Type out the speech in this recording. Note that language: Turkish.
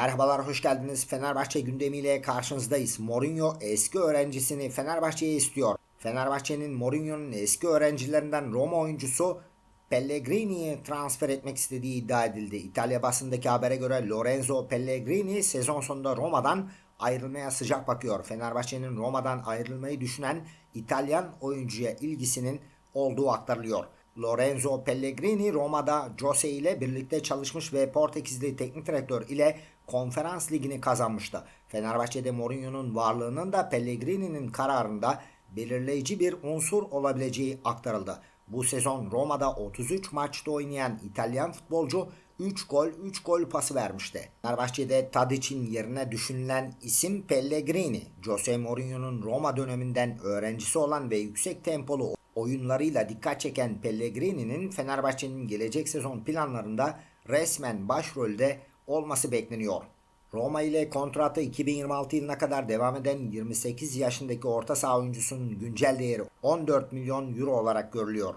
Merhabalar, hoş geldiniz. Fenerbahçe gündemiyle karşınızdayız. Mourinho eski öğrencisini Fenerbahçe'ye istiyor. Fenerbahçe'nin Mourinho'nun eski öğrencilerinden Roma oyuncusu Pellegrini'yi transfer etmek istediği iddia edildi. İtalya basındaki habere göre Lorenzo Pellegrini sezon sonunda Roma'dan ayrılmaya sıcak bakıyor. Fenerbahçe'nin Roma'dan ayrılmayı düşünen İtalyan oyuncuya ilgisinin olduğu aktarılıyor. Lorenzo Pellegrini Roma'da Jose ile birlikte çalışmış ve Portekizli teknik direktör ile konferans ligini kazanmıştı. Fenerbahçe'de Mourinho'nun varlığının da Pellegrini'nin kararında belirleyici bir unsur olabileceği aktarıldı. Bu sezon Roma'da 33 maçta oynayan İtalyan futbolcu 3 gol 3 gol pası vermişti. Fenerbahçe'de Tadic'in yerine düşünülen isim Pellegrini. Jose Mourinho'nun Roma döneminden öğrencisi olan ve yüksek tempolu oyunlarıyla dikkat çeken Pellegrini'nin Fenerbahçe'nin gelecek sezon planlarında resmen başrolde olması bekleniyor. Roma ile kontratı 2026 yılına kadar devam eden 28 yaşındaki orta saha oyuncusunun güncel değeri 14 milyon euro olarak görülüyor.